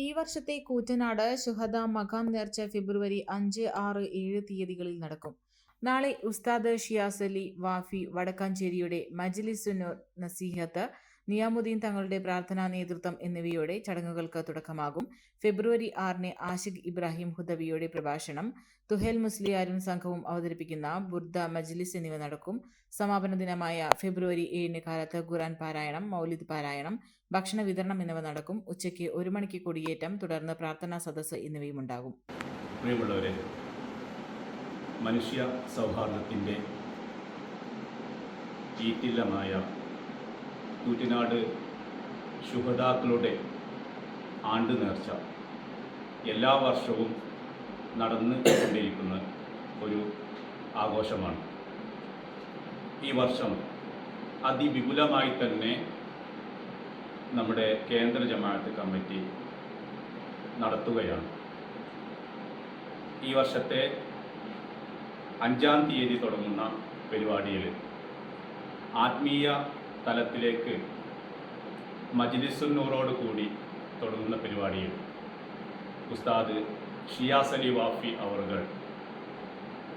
ഈ വർഷത്തെ കൂറ്റനാട് ശുഹദ മഖാം നേർച്ച ഫെബ്രുവരി അഞ്ച് ആറ് ഏഴ് തീയതികളിൽ നടക്കും. നാളെ ഉസ്താദ് ഷിയാസ് അലി വാഫി വടക്കാഞ്ചേരിയുടെ മജ്ലിസുന്നൂർ നസീഹത്ത് നിയാമുദ്ദീൻ തങ്ങളുടെ പ്രാർത്ഥനാ നേതൃത്വം എന്നിവയോടെ ചടങ്ങുകൾക്ക് തുടക്കമാകും. ഫെബ്രുവരി ആറിന് ആഷിഖ് ഇബ്രാഹിം ഹുദവിയുടെ പ്രഭാഷണം തുഹൽ മുസ്ലിയാരും സംഘവും അവതരിപ്പിക്കുന്ന ബുർദ മജ്ലിസ് എന്നിവ നടക്കും. സമാപന ദിനമായ ഫെബ്രുവരി ഏഴിന് കാലത്ത് ഖുറാൻ പാരായണം മൗലിദ് പാരായണം ഭക്ഷണ വിതരണം എന്നിവ നടക്കും. ഉച്ചയ്ക്ക് ഒരു മണിക്ക് കൊടിയേറ്റം തുടർന്ന് പ്രാർത്ഥനാ സദസ്സ് എന്നിവയും ഉണ്ടാകും. പ്രിയമുള്ളവരെ മനുഷ്യ സൗഹാർദ്ദത്തിന്റെ ഈറ്റില്ലമായ കൂറ്റനാട് ശുഹദാക്കളുടെ ആണ്ട് നേർച്ച. എല്ലാ വർഷവും നടന്നു കൊണ്ടിരിക്കുന്ന ഒരു ആഘോഷമാണ്. ഈ വർഷം അതിവിപുലമായി തന്നെ നമ്മുടെ കേന്ദ്ര ജമാഅത്ത് കമ്മിറ്റി നടത്തുകയാണ്. ഈ വർഷത്തെ അഞ്ചാം തീയതി തുടങ്ങുന്ന പരിപാടിയിൽ ആത്മീയ തലത്തിലേക്ക് മജ്ലിസുന്നൂറോട് കൂടി തുടങ്ങുന്ന പരിപാടിയിൽ ഉസ്താദ് ഷിയാസ് അലി വാഫി അവറുകൾ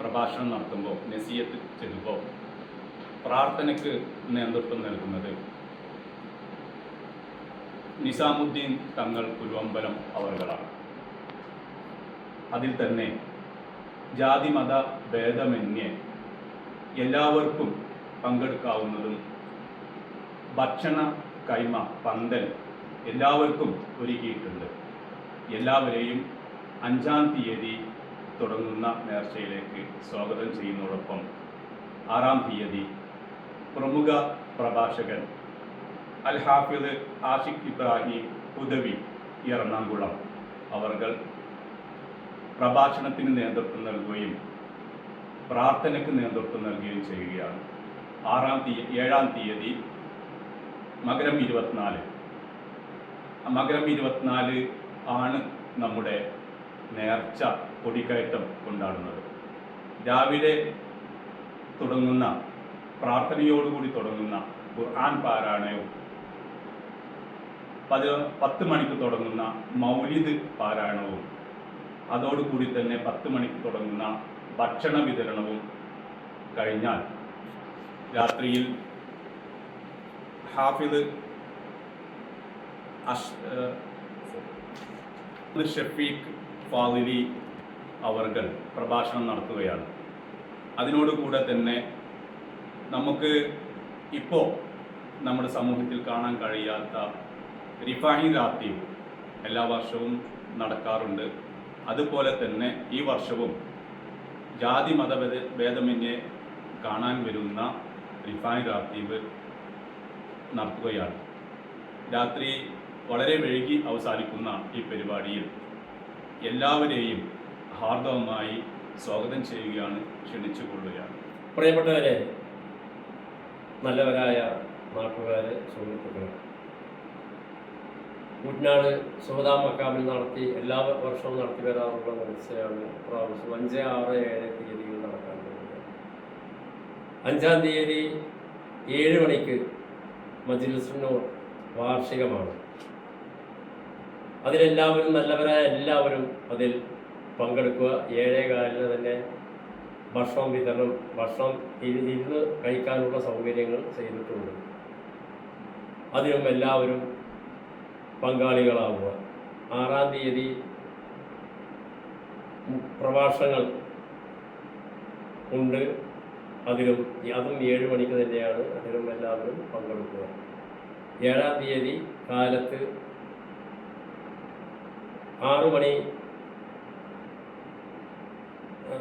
പ്രഭാഷണം നടത്തുമ്പോൾ നസീയത്ത് ചെല്ലുമ്പോൾ പ്രാർത്ഥനയ്ക്ക് നേതൃത്വം നൽകുന്നത് നിസാമുദ്ദീൻ തങ്ങൾ പുരുവമ്പലം അവർകളാണ്. അതിൽ തന്നെ ജാതിമത ഭേദമന്യേ എല്ലാവർക്കും പങ്കെടുക്കാവുന്നതും ഭക്ഷണ കൈമ പന്തൽ എല്ലാവർക്കും ഒരുക്കിയിട്ടുണ്ട്. എല്ലാവരെയും അഞ്ചാം തീയതി തുടങ്ങുന്ന നേർച്ചയിലേക്ക് സ്വാഗതം ചെയ്യുന്നതോടൊപ്പം ആറാം തീയതി പ്രമുഖ പ്രഭാഷകൻ അൽ ഹാഫിദ് ആഷിഖ് ഇബ്രാഹിം ഉദവി എറണാകുളം അവർകൾ പ്രഭാഷണത്തിന് നേതൃത്വം നൽകുകയും പ്രാർത്ഥനയ്ക്ക് നേതൃത്വം നൽകുകയും ചെയ്യുകയാണ്. ആറാം തീയതി ഏഴാം തീയതി മകരം ഇരുപത്തിനാല്. മകരം ഇരുപത്തിനാല് ആണ് നമ്മുടെ നേർച്ച കൊടിക്കയറ്റം കൊണ്ടാടുന്നത്. രാവിലെ തുടങ്ങുന്ന പ്രാർത്ഥനയോടുകൂടി തുടങ്ങുന്ന ഖുർആൻ പാരായണവും പതി പത്ത് മണിക്ക് തുടങ്ങുന്ന മൗലിദ് പാരായണവും അതോടുകൂടി തന്നെ പത്ത് മണിക്ക് തുടങ്ങുന്ന ഭക്ഷണ വിതരണവും കഴിഞ്ഞാൽ രാത്രിയിൽ ഹാഫിദ് ഷഫീഖ് ഫാദിലി അവർകൾ പ്രഭാഷണം നടത്തുകയാണ്. അതിനോടുകൂടെ തന്നെ നമുക്ക് ഇപ്പോൾ നമ്മുടെ സമൂഹത്തിൽ കാണാൻ കഴിയാത്ത റിഫാഹി രാത്രി എല്ലാ വർഷവും നടക്കാറുണ്ട്. അതുപോലെ തന്നെ ഈ വർഷവും ജാതി മതഭേദ ഭേദമന്യേ കാണാൻ വരുന്ന റിഫാഹി രാത്തീവ് നടത്തുകയാണ് രാത്രി വളരെ വൈകി അവസാനിക്കുന്ന ഈ പരിപാടിയിൽ എല്ലാവരെയും ഹാർദവമായി സ്വാഗതം ചെയ്യുകയാണ് ക്ഷണിച്ചുകൊള്ളുകയാണ്. പ്രിയപ്പെട്ടവരെ നല്ലവരായ നാട്ടുകാരെ സുഹൃത്തുക്കളെ. കുട്ടനാട് സുഹദാ മക്കാമിൽ നടത്തി എല്ലാ വർഷവും നടത്തി വരാറുള്ള മത്സരമാണ് പ്രാവശ്യം അഞ്ച് ആറ് ഏഴ് തീയതികൾ നടക്കാൻ പോകുന്നത്. അഞ്ചാം തീയതി ഏഴ് മണിക്ക് മജ്ലിസിനൂർ വാർഷികമാണ്. അതിലെല്ലാവരും നല്ലവരായ എല്ലാവരും അതിൽ പങ്കെടുക്കുക. ഏഴേ കാലിന് തന്നെ ഭക്ഷണം വിതരണം ഭക്ഷണം ഇരു- ഇരുന്ന് കഴിക്കാനുള്ള സൗകര്യങ്ങൾ ചെയ്തിട്ടുണ്ട്. അതിനും എല്ലാവരും പങ്കാളികളാവുക. ആറാം തീയതി പ്രഭാഷണങ്ങൾ ഉണ്ട്. അതിലും അതും ഏഴ് മണിക്ക് തന്നെയാണ് അതിലും എല്ലാവരും പങ്കെടുക്കുക. ഏഴാം തീയതി കാലത്ത് ആറു മണി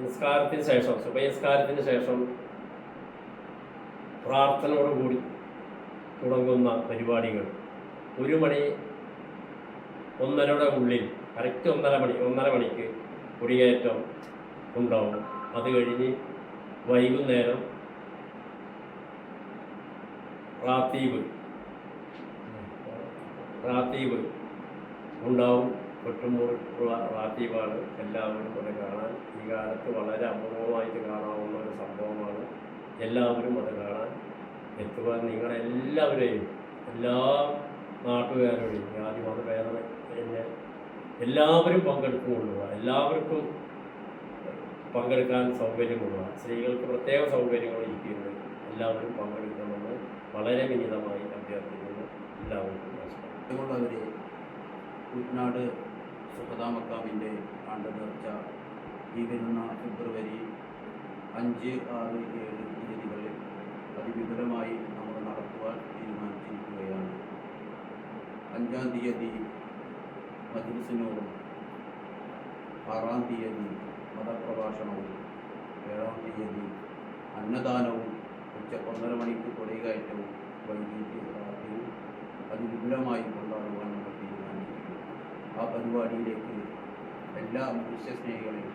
നിസ്കാരത്തിന് ശേഷം സുബൈസ്കാരത്തിന് ശേഷം പ്രാർത്ഥനയോടുകൂടി തുടങ്ങുന്ന പരിപാടികൾ. ഒരു മണി ഒന്നരയുടെ ഉള്ളിൽ കറക്റ്റ് ഒന്നര മണി ഒന്നര മണിക്ക് കുടിയേറ്റം ഉണ്ടാവും. അത് കഴിഞ്ഞ് വൈകുന്നേരം റാത്തീവ്. റാത്തീവ് ഉണ്ടാവും. ഒട്ടുമുള്ള റാത്തീവാണ്. എല്ലാവരും അത് കാണാൻ ഈ കാലത്ത് വളരെ അപൂർവമായിട്ട് കാണാവുന്ന ഒരു സംഭവമാണ്. എല്ലാവരും അത് കാണാൻ എത്തുക നിങ്ങളെല്ലാവരെയും എല്ലാ നാട്ടുകാരോടെയും ജാതി മതഭേദം എന്നെ എല്ലാവരും പങ്കെടുത്തുകൊള്ളുക. എല്ലാവർക്കും പങ്കെടുക്കാൻ സൗകര്യമുള്ള സ്ത്രീകൾക്ക് പ്രത്യേക സൗകര്യങ്ങൾ ഇരിക്കുന്നു എല്ലാവരും പങ്കെടുക്കണമെന്ന് വളരെ വിനീതമായി അഭ്യർത്ഥിക്കുന്നു. എല്ലാവർക്കും നമസ്കാരം. കുട്ടനാട് സുഹദാമക്കാവിന്റെ ആണ്ട് നേർച്ച ഈ വരുന്ന ഫെബ്രുവരി അഞ്ച് ആറ് ഏഴ് തീയതികളിൽ അതിവിപുലമായി നമ്മൾ നടത്തുവാൻ തീരുമാനിച്ചിരിക്കുകയാണ്. അഞ്ചാം തീയതി മജ്ലിസിനോടും ആറാം തീയതി മതപ്രഭാഷണവും ഏഴാം തീയതി അന്നദാനവും ഉച്ച ഒന്നര മണിക്ക് കൊടികയറ്റവും വൈകിട്ട് രാത്രിയും അതിവിപുലമായി കൊണ്ടാടുവാൻ നമ്മൾ തീരുമാനിക്കുന്നു ആ പരിപാടിയിലേക്ക് എല്ലാ മനുഷ്യസ്നേഹികളെയും